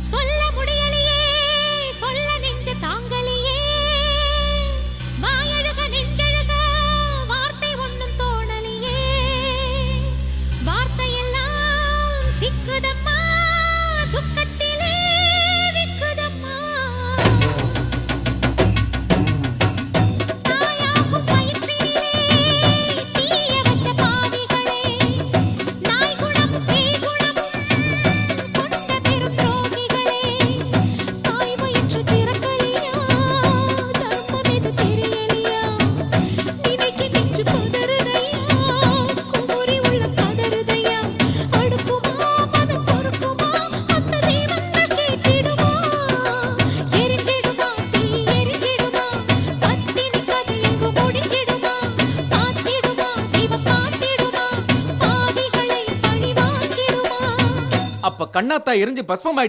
சொல்ல முடியலையே சொல்ல நெஞ்ச தாங்கலையே. வாயழக நெஞ்சழக வார்த்தை ஒன்றும் தோணலையே. வார்த்தையெல்லாம் சிக்குதம்மா துக்கத்தை அப்ப கண்ணாத்தா எரிஞ்சு பஸ்மம்